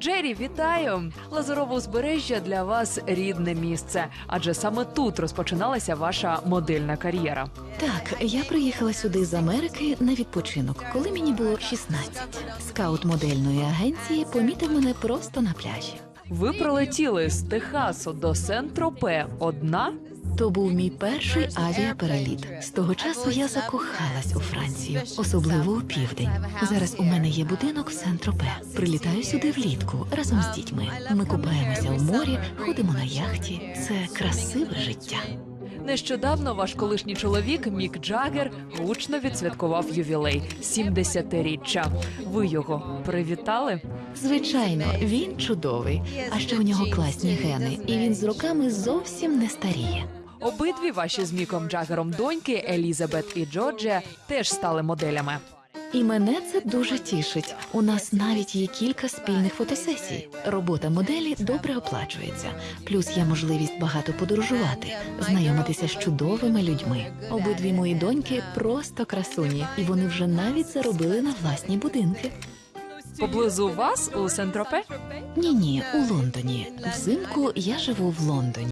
Джері, вітаю! Лазурове узбережжя для вас рідне місце, адже саме тут розпочиналася ваша модельна кар'єра. Так, я приїхала сюди з Америки на відпочинок, коли мені було 16. Скаут модельної агенції помітив мене просто на пляжі. Ви прилетіли з Техасу до Сен-Тропе одна. То був мій перший авіапереліт. З того часу я закохалась у Францію, особливо у південь. Зараз у мене є будинок в Сен-Тропе. Прилітаю сюди влітку разом з дітьми. Ми купаємося у морі, ходимо на яхті. Це красиве життя. Нещодавно ваш колишній чоловік Мік Джаггер гучно відсвяткував ювілей 70-річчя. Ви його привітали? Звичайно, він чудовий, а ще у нього класні гени, і він з роками зовсім не старіє. Обидві ваші з Міком Джаггером доньки Елізабет і Джорджія теж стали моделями. І мене це дуже тішить. У нас навіть є кілька спільних фотосесій. Робота моделі добре оплачується. Плюс є можливість багато подорожувати, знайомитися з чудовими людьми. Обидві мої доньки просто красуні, і вони вже навіть заробили на власні будинки. Поблизу вас у Сен-Тропе? Ні, ні, у Лондоні. Взимку я живу в Лондоні.